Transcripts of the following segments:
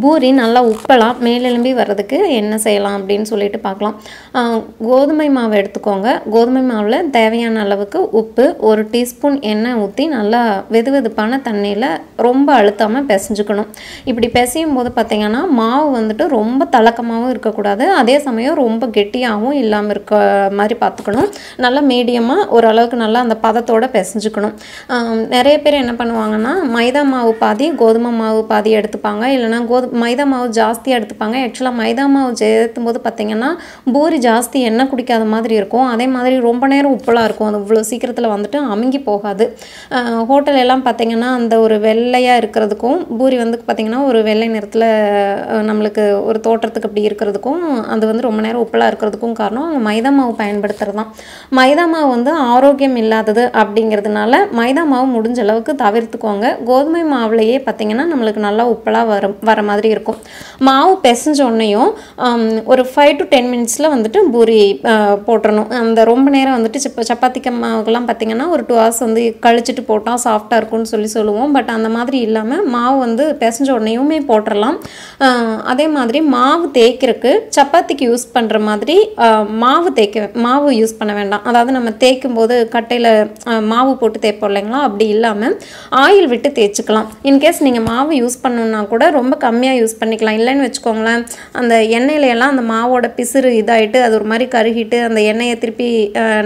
பூரி நல்லா உப்பலாம் மேலெலும்பி வர்றதுக்கு என்ன செய்யலாம் அப்படின்னு சொல்லிட்டு பார்க்கலாம். கோதுமை மாவு எடுத்துக்கோங்க. கோதுமை மாவில் தேவையான அளவுக்கு உப்பு ஒரு டீஸ்பூன் எண்ணெய் ஊற்றி நல்லா வெது வெதுப்பான தண்ணியில் ரொம்ப அழுத்தாமல் பிசைஞ்சுக்கணும். இப்படி பிசையும் போது பார்த்தீங்கன்னா மாவு வந்துட்டு ரொம்ப தளக்கமாகவும் இருக்கக்கூடாது. அதே சமயம் ரொம்ப கெட்டியாகவும் இல்லாமல் இருக்க மாதிரி பார்த்துக்கணும் நல்லா மீடியமாக ஓரளவுக்கு நல்லா அந்த பதத்தோடு பிசைஞ்சுக்கணும். நிறைய பேர் என்ன பண்ணுவாங்கன்னா மைதா மாவு பாதி கோதுமை மாவு பாதி எடுத்துப்பாங்க. இல்லைன்னா போது மைதா மாவு ஜாஸ்தியாக எடுத்துப்பாங்க. ஆக்சுவலாக மைதா மாவு சேர்த்தும் போது பார்த்திங்கன்னா பூரி ஜாஸ்தி எண்ணெய் குடிக்காத மாதிரி இருக்கும். அதே மாதிரி ரொம்ப நேரம் உப்பலாக இருக்கும். அது இவ்வளோ சீக்கிரத்தில் வந்துட்டு அமுங்கி போகாது. ஹோட்டல் எல்லாம் பார்த்திங்கன்னா அந்த ஒரு வெள்ளையாக இருக்கிறதுக்கும் பூரி வந்து பார்த்திங்கன்னா ஒரு வெள்ளை நிறத்தில் நம்மளுக்கு ஒரு தோற்றத்துக்கு அப்படி இருக்கிறதுக்கும் அது வந்து ரொம்ப நேரம் உப்பலாக இருக்கிறதுக்கும் காரணம் அவங்க மைதா மாவு பயன்படுத்துறது தான் மைதா மாவு வந்து ஆரோக்கியம் இல்லாதது அப்படிங்கிறதுனால மைதா மாவு முடிஞ்ச அளவுக்கு தவிர்த்துக்கோங்க. கோதுமை மாவுலையே பார்த்தீங்கன்னா நம்மளுக்கு நல்லா உப்பலாக வரும் வர மாதிரி மாதிரி இருக்கும். மாவு பிசைஞ்ச உடனேயும் ஒரு ஃபைவ் டு டென் மினிட்ஸில் வந்துட்டு பூரி போட்டுறணும். அந்த ரொம்ப நேரம் வந்துட்டு இப்போ சப்பாத்திக்க மாவுக்கெல்லாம் பார்த்தீங்கன்னா ஒரு டூ ஹவர்ஸ் வந்து கழிச்சிட்டு போட்டால் சாஃப்டாக இருக்கும்னு சொல்லி சொல்லுவோம். பட் அந்த மாதிரி இல்லாமல் மாவு வந்து பிசைஞ்ச உடனேயுமே போட்டுடலாம் அதே மாதிரி மாவு தேய்க்கிறதுக்கு சப்பாத்திக்கு யூஸ் பண்ணுற மாதிரி மாவு தேய்க்க மாவு யூஸ் பண்ண வேண்டாம். அதாவது நம்ம தேய்க்கும் போது கட்டையில் மாவு போட்டு தேய்ப்போம் இல்லைங்களா? அப்படி இல்லாமல் ஆயில் விட்டு தேய்ச்சிக்கலாம். இன்கேஸ் நீங்கள் மாவு யூஸ் பண்ணணுன்னா கூட ரொம்ப கம்மியாக யூஸ் பண்ணிக்கலாம். இல்லைன்னு வச்சுக்கோங்களேன் அந்த எண்ணெயிலையெல்லாம் அந்த மாவோட பிசுறு இதாகிட்டு அது ஒரு மாதிரி கருகிட்டு அந்த எண்ணெயை திருப்பி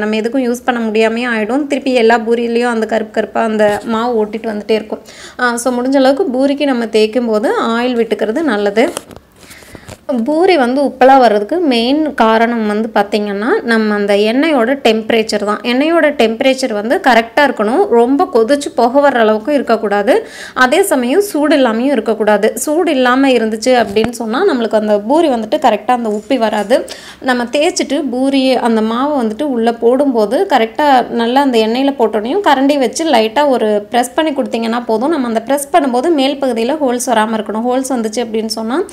நம்ம எதுக்கும் யூஸ் பண்ண முடியாமையே ஆகிடும் திருப்பி எல்லா பூரியிலையும் அந்த கருப்பு கருப்பாக அந்த மாவு ஓட்டிட்டு வந்துகிட்டே இருக்கும். ஸோ முடிஞ்ச அளவுக்கு பூரிக்கு நம்ம தேய்க்கும் போது ஆயில் விட்டுக்கிறது நல்லது. பூரி வந்து உப்பலாக வர்றதுக்கு மெயின் காரணம் வந்து பார்த்திங்கன்னா நம்ம அந்த எண்ணெயோட டெம்பரேச்சர் தான். எண்ணெயோட டெம்பரேச்சர் வந்து கரெக்டாக இருக்கணும். ரொம்ப கொதிச்சு புகை வர்ற அளவுக்கும் இருக்கக்கூடாது. அதே சமயம் சூடு இல்லாமையும் இருக்கக்கூடாது. சூடு இல்லாமல் இருந்துச்சு அப்படின்னு சொன்னால் நம்மளுக்கு அந்த பூரி வந்துட்டு கரெக்டாக அந்த உப்பி வராது. நம்ம தேய்ச்சிட்டு பூரி அந்த மாவை வந்துட்டு உள்ளே போடும்போது கரெக்டாக நல்லா அந்த எண்ணெயில் போட்டோனையும் கரண்டி வச்சு லைட்டாக ஒரு ப்ரெஸ் பண்ணி கொடுத்தீங்கன்னா போதும். நம்ம அந்த ப்ரெஸ் பண்ணும்போது மேல் பகுதியில் ஹோல்ஸ் வராமல் இருக்கணும். ஹோல்ஸ் வந்துச்சு அப்படின்னு சொன்னால்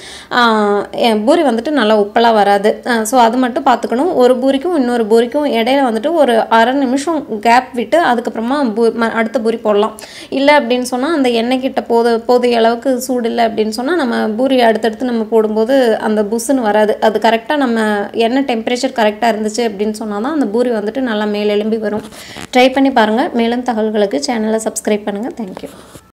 பூரி வந்துட்டு நல்லா உப்பலாக வராது. ஸோ அது மட்டும் பார்த்துக்கணும் ஒரு பூரிக்கும் இன்னொரு பூரிக்கும் இடையில வந்துட்டு ஒரு அரை நிமிஷம் கேப் விட்டு அதுக்கப்புறமா பூ ம- அடுத்த பூரி போடலாம். இல்லை அப்படின்னு சொன்னால் அந்த எண்ணெய் கிட்ட போத போதிய அளவுக்கு சூடு இல்லை அப்படின்னு சொன்னால் நம்ம பூரி அடுத்தடுத்து நம்ம போடும்போது அந்த புஸ்ஸுன்னு வராது. அது கரெக்டாக நம்ம எண்ணெய் டெம்பரேச்சர் கரெக்டாக இருந்துச்சு அப்படின்னு சொன்னால் தான் அந்த பூரி வந்துட்டு நல்லா மேலெலும்பி வரும். ட்ரை பண்ணி பாருங்கள் மேலும் தகவல்களுக்கு சேனலை சப்ஸ்கிரைப் பண்ணுங்கள் தேங்க்யூ